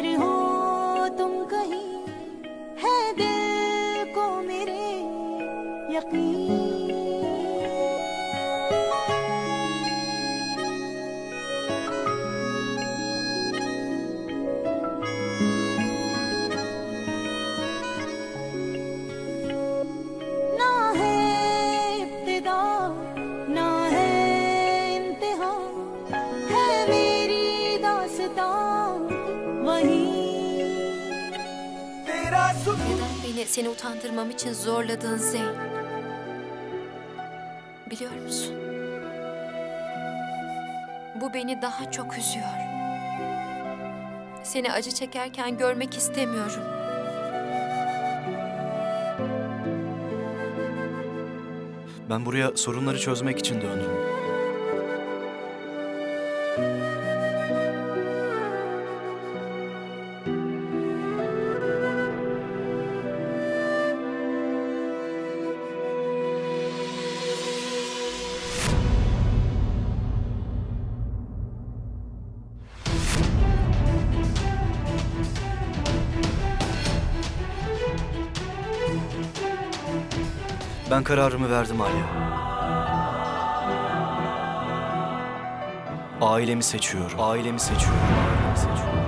पर हो Neden beni seni utandırmam için zorladın Zeyn? Biliyor musun? Bu beni daha çok üzüyor. Seni acı çekerken görmek istemiyorum. Ben buraya sorunları çözmek için döndüm. Ben kararımı verdim Alya. Ailemi seçiyorum. Ailemi seçiyorum. Ailemi seçiyorum.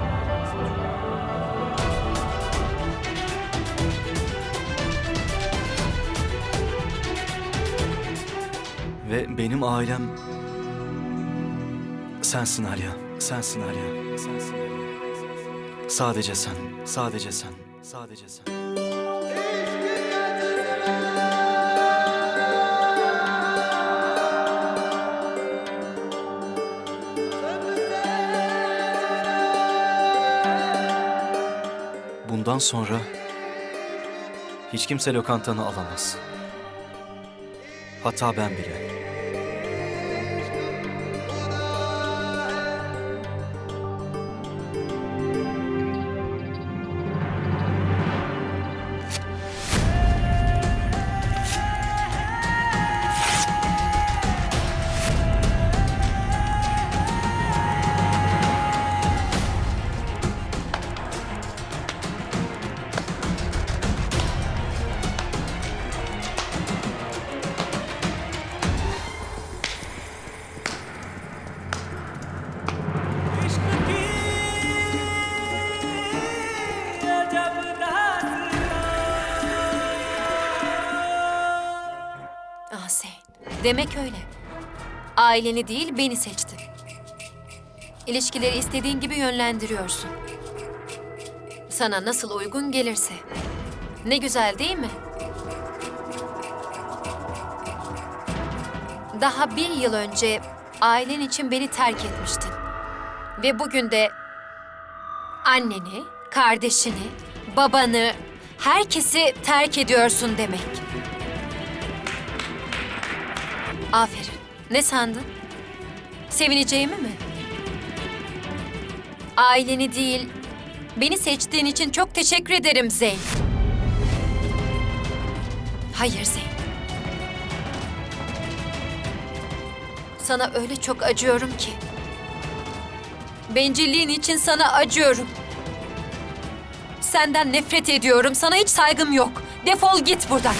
Ve benim ailem sensin Alya. Sensin Alya. Sensin Alya. Sadece sen. Sadece sen. Sadece sen. Bundan sonra hiç kimse lokantanı alamaz. Hatta ben bile. Ah demek öyle. Aileni değil beni seçtin. İlişkileri istediğin gibi yönlendiriyorsun. Sana nasıl uygun gelirse. Ne güzel değil mi? Daha bir yıl önce ailen için beni terk etmiştin. Ve bugün de anneni, kardeşini, babanı, herkesi terk ediyorsun demek. Aferin. Ne sandın? Sevineceğimi mi? Aileni değil, beni seçtiğin için çok teşekkür ederim Zeyn. Hayır Zeyn. Sana öyle çok acıyorum ki. Bencilliğin için sana acıyorum. Senden nefret ediyorum. Sana hiç saygım yok. Defol git buradan.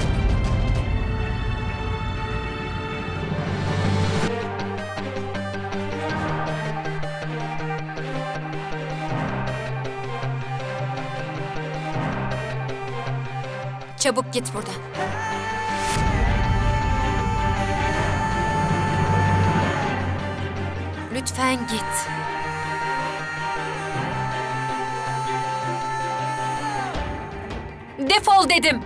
Çabuk git buradan. Lütfen git. Defol dedim.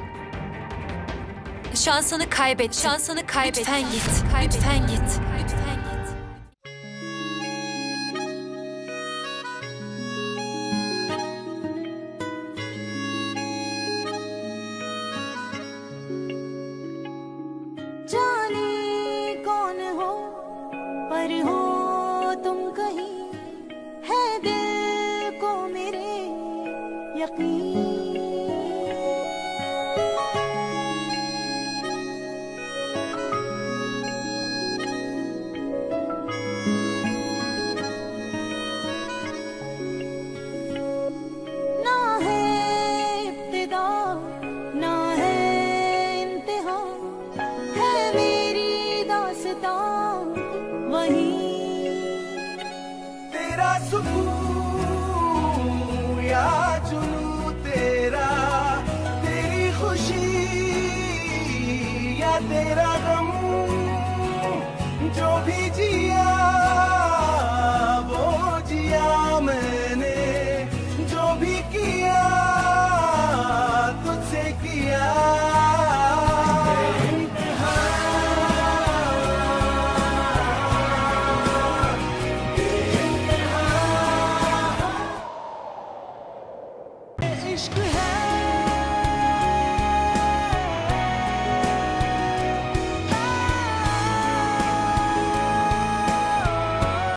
Şansını kaybet. Şansını kaybet. Lütfen git. Lütfen git. पर हो जो भी जिया वो जिया मैंने। जो भी किया तुझसे किया। इश्क है